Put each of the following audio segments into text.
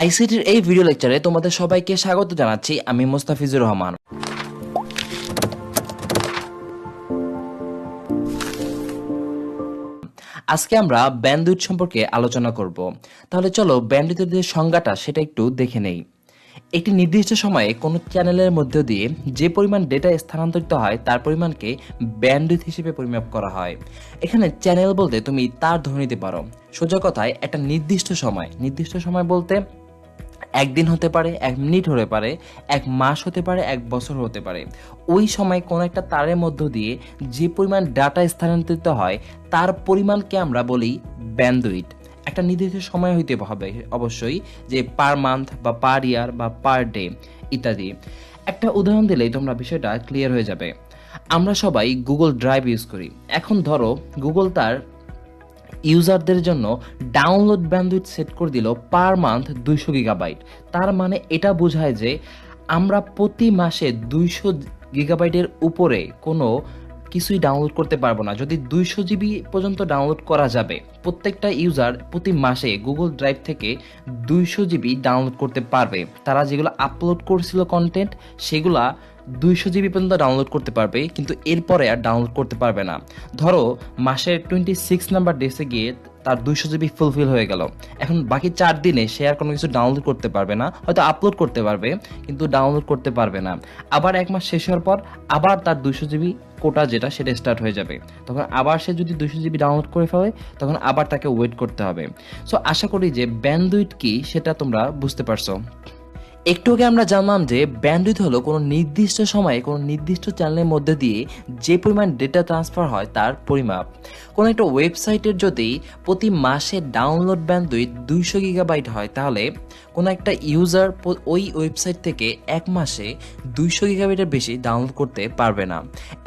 আইসিটির এই ভিডিও লেকচারে তোমাদের সবাইকে স্বাগত জানাচ্ছি, আমি মোস্তাফিজুর রহমান। আজকে আমরা ব্যান্ডউইথ সম্পর্কে আলোচনা করব। তাহলে চলো ব্যান্ডউইথের যে সংজ্ঞাটা, সেটা একটু দেখে নেই। একটি নির্দিষ্ট সময়ে কোনো চ্যানেলের মধ্য দিয়ে যে পরিমাণ ডেটা স্থানান্তরিত হয়, তার পরিমাণকে ব্যান্ডউইথ হিসেবে পরিমাপ করা হয়। এখানে চ্যানেল বলতে তুমি তার ধরে নিতে পারো। সোজা কথায়, একটা নির্দিষ্ট সময়। নির্দিষ্ট সময় বলতে একদিন হতে পারে, এক মিনিট হতে পারে, এক মাস হতে পারে, এক বছর হতে পারে। ওই সময় কোনো একটা তারের মধ্য দিয়ে যে পরিমাণ ডাটা স্থানান্তরিত হয়, তার পরিমাণকে আমরা বলি ব্যান্ডউইথ। একটা নির্দিষ্ট সময় হইতে হবে অবশ্যই, যে পার মান্থ বা পার ইয়ার বা পার ডে ইত্যাদি। একটা উদাহরণ দিলেই তোমরা বিষয়টা ক্লিয়ার হয়ে যাবে। আমরা সবাই গুগল ড্রাইভ ইউজ করি। এখন ধরো, গুগল তার ইউজারদের জন্য ডাউনলোড ব্যান্ডউইথ সেট করে দিল পার মান্থ দুইশো গিগাবাইট। তার মানে এটা বোঝায় যে আমরা প্রতি মাসে দুইশো গিগাবাইটের উপরে কোনো কিছুই ডাউনলোড করতে পারব না। যদি দুইশো জিবি পর্যন্ত ডাউনলোড করা যাবে, প্রত্যেকটা ইউজার প্রতি মাসে গুগল ড্রাইভ থেকে দুইশো জিবি ডাউনলোড করতে পারবে। তারা যেগুলো আপলোড করছিল কন্টেন্ট সেগুলা দুইশো জিবি পর্যন্ত ডাউনলোড করতে পারবে, কিন্তু এরপরে আর ডাউনলোড করতে পারবে না। ধরো মাসের টোয়েন্টি সিক্স নাম্বার ডেসে গিয়ে তার দুইশো জিবি ফুলফিল হয়ে গেল। এখন বাকি চার দিনে সে আর কোনো কিছু ডাউনলোড করতে পারবে না, হয়তো আপলোড করতে পারবে, কিন্তু ডাউনলোড করতে পারবে না। আবার এক মাস শেষ হওয়ার পর আবার তার দুইশো জিবি কোটা যেটা, সেটা স্টার্ট হয়ে যাবে। তখন আবার সে যদি দুশো জিবি ডাউনলোড করে ফেলে, তখন আবার তাকে ওয়েট করতে হবে। সো আশা করি যে ব্যান্ডউইট কি, সেটা তোমরা বুঝতে পারছ। একটু আগে আমরা জানলাম যে ব্যান্ডউইথ হলো কোনো নির্দিষ্ট সময়ে কোনো নির্দিষ্ট চ্যানেলের মধ্যে দিয়ে যে পরিমাণ ডেটা ট্রান্সফার হয় তার পরিমাপ। কোনো একটা ওয়েবসাইটের যদি প্রতি মাসে ডাউনলোড ব্যান্ডউইথ দুইশো গিগাবাইট হয়, তাহলে কোনো একটা ইউজার ওই ওয়েবসাইট থেকে এক মাসে দুইশো গিগাবাইটের বেশি ডাউনলোড করতে পারবে না।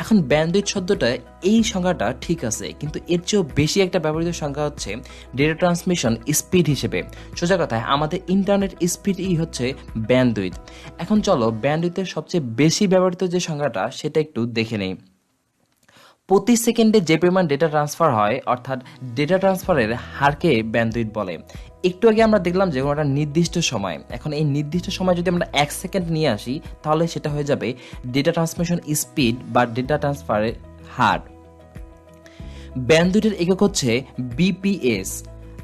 এখন ব্যান্ডউইথ শব্দটা এই সংখ্যাটা ঠিক আছে, কিন্তু এর চেয়েও বেশি একটা ব্যবহৃত সংখ্যা হচ্ছে ডেটা ট্রান্সমিশন স্পিড হিসেবে। সোজা কথায়, আমাদের ইন্টারনেট স্পিডই হচ্ছে ব্যান্ডউইথ এখন চলো ব্যান্ডউইথের সবচেয়ে বেশি ব্যবহৃত যে সংখ্যাটা, সেটা একটু দেখে নেই। প্রতি সেকেন্ডে যে পরিমাণ ডেটা ট্রান্সফার হয়, অর্থাৎ ডেটা ট্রান্সফারের হারকে ব্যান্ডউইথ বলে। একটু আগে আমরা দেখলাম যে কোনো একটা নির্দিষ্ট সময়, এখন এই নির্দিষ্ট সময় যদি আমরা এক সেকেন্ড নিয়ে আসি, তাহলে সেটা হয়ে যাবে ডেটা ট্রান্সমিশন স্পিড বা ডেটা ট্রান্সফারের হার। ব্যান্ডউইথের একক হচ্ছে বিপিএস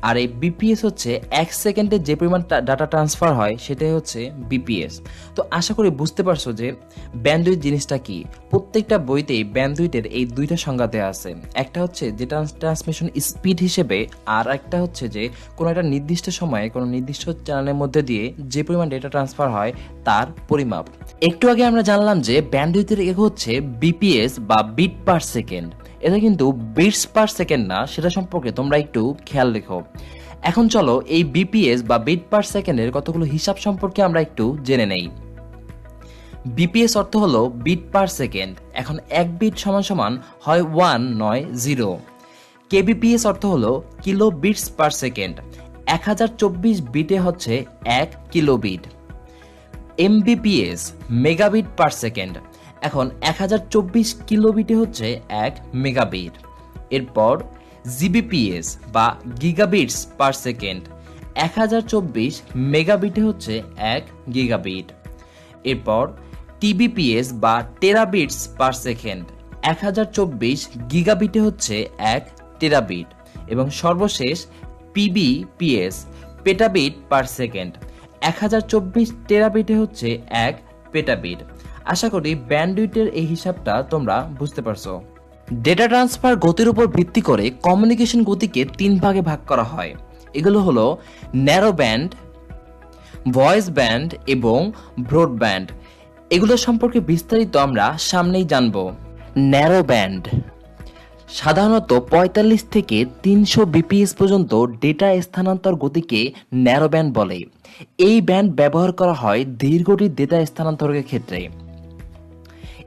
আর এই বিপিএস হচ্ছে এক সেকেন্ডে যে পরিমাণ ডাটা ট্রান্সফার হয় সেটাই হচ্ছে বিপিএস তো আশা করি বুঝতে পারছ যে ব্যান্ডউইথ জিনিসটা কি। প্রত্যেকটা বইতেই ব্যান্ডউইথের এই দুইটা সংজ্ঞা দেওয়া আছে। একটা হচ্ছে যে ট্রান্সমিশন স্পিড হিসেবে, আর একটা হচ্ছে যে কোনো একটা নির্দিষ্ট সময়ে কোনো নির্দিষ্ট চ্যানেলের মধ্যে দিয়ে যে পরিমাণ ডেটা ট্রান্সফার হয় তার পরিমাপ। একটু আগে আমরা জানলাম যে ব্যান্ডউইথের একক হচ্ছে বিপিএস বা বিট পার সেকেন্ড। এটা কিন্তু বিটস পার সেকেন্ড না, সেটা সম্পর্কে তোমরা একটু খেয়াল রেখো। এখন চলো এই বিপিএস বা বিট পার সেকেন্ডের কতগুলো হিসাব সম্পর্কে আমরা একটু জেনে নেই। বিপিএস অর্থ হলো বিট পার সেকেন্ড এখন এক বিট সমান সমান হয় ওয়ান, নয়, জিরো। কেবিপিএস অর্থ হলো কিলো বিটস পার সেকেন্ড এক হাজার চব্বিশ বিটে হচ্ছে এক kilobit. Mbps, megabit per second এখন এক হাজার চব্বিশ কিলোবিটে হচ্ছে এক মেগাবিট। এরপর জিবিপিএস বা গিগাবিটস পার সেকেন্ড, এক হাজার চব্বিশ মেগাবিটে হচ্ছে এক গিগাবিট। এরপর টিবিপিএস বা টেরাবিটস পার সেকেন্ড, এক হাজার চব্বিশ গিগাবিটে হচ্ছে এক টেরাবিট। এবং সর্বশেষ পিবিপিএস, পেটাবিট পার সেকেন্ড, এক হাজার চব্বিশ টেরাবিটে হচ্ছে এক পেটাবিট। আশা করি ব্যান্ডউইটের এই হিসাবটা তোমরা বুঝতে পারছ। ডেটা ট্রান্সফার গতির উপর ভিত্তি করে কমিউনিকেশন গতিকে তিন ভাগে ভাগ করা হয়। এগুলো হলো ন্যারো ব্যান্ড ভয়েস ব্যান্ড এবং ব্রডব্যান্ড এগুলো সম্পর্কে বিস্তারিত আমরা সামনেই জানব। ন্যারো ব্যান্ড সাধারণত পঁয়তাল্লিশ থেকে তিনশো বিপিএস পর্যন্ত ডেটা স্থানান্তর গতিকে ন্যারো ব্যান্ড বলে। এই ব্যান্ড ব্যবহার করা হয় ধীরগতির ডেটা স্থানান্তরের ক্ষেত্রে।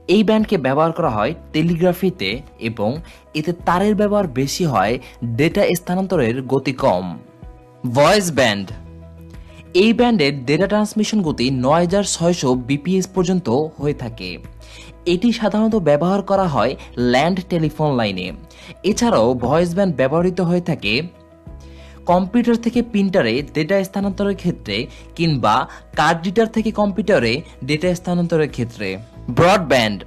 এই ব্যান্ডকে ব্যবহার করা হয় টেলিগ্রাফিতে এবং এতে তারের ব্যবহার বেশি হয় ডেটা স্থানান্তরের গতি কম। Voice band. এই ব্যান্ডের ডেটা ট্রান্সমিশন গতি নয় হাজার ছয়শো বিপিএস পর্যন্ত হয়ে থাকে। এটি সাধারণত ব্যবহার করা হয় ল্যান্ড টেলিফোন লাইনে। এছাড়াও ভয়েস ব্যান্ড ব্যবহৃত হয়ে থাকে কম্পিউটার থেকে প্রিন্টারে ডেটা স্থানান্তরের ক্ষেত্রে কিংবা কার্ড রিডার থেকে কম্পিউটারে ডেটা স্থানান্তরের ক্ষেত্রে। ব্রডব্যান্ড।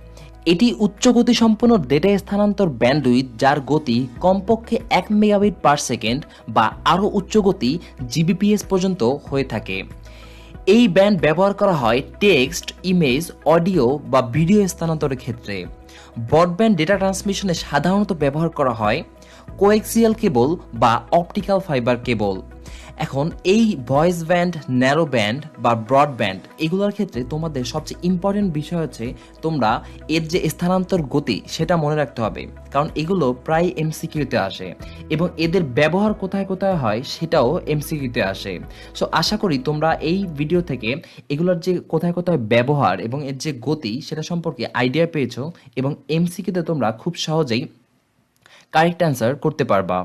এটি উচ্চ গতি সম্পন্ন ডেটা স্থানান্তর ব্যান্ডউইথ যার গতি কমপক্ষে এক মেগাবিট পার সেকেন্ড বা আরও উচ্চ গতি জিবিপিএস পর্যন্ত হয়ে থাকে। এই ব্যান্ড ব্যবহার করা হয় টেক্সট ইমেজ অডিও বা ভিডিও স্থানান্তরের ক্ষেত্রে। ব্রডব্যান্ড ডেটা ট্রান্সমিশনে সাধারণত ব্যবহার করা হয় কোয়েক্সিয়াল কেবল বা অপটিক্যাল ফাইবার কেবল এখন এই ভয়েস ব্যান্ড ন্যারো ব্যান্ড বা ব্রডব্যান্ড এগুলোর ক্ষেত্রে তোমাদের সবচেয়ে ইম্পর্টেন্ট বিষয় হচ্ছে তোমরা এর যে স্থানান্তর গতি, সেটা মনে রাখতে হবে। কারণ এগুলো প্রায় এমসিকিউতে আসে এবং এদের ব্যবহার কোথায় কোথায় হয়, সেটাও এমসিকিউতে আসে। সো আশা করি তোমরা এই ভিডিও থেকে এগুলোর যে কোথায় কোথায় ব্যবহার এবং এর যে গতি, সেটা সম্পর্কে আইডিয়া পেয়েছ এবং এমসিকিউতে তোমরা খুব সহজেই কারেক্ট অ্যান্সার করতে পারবা।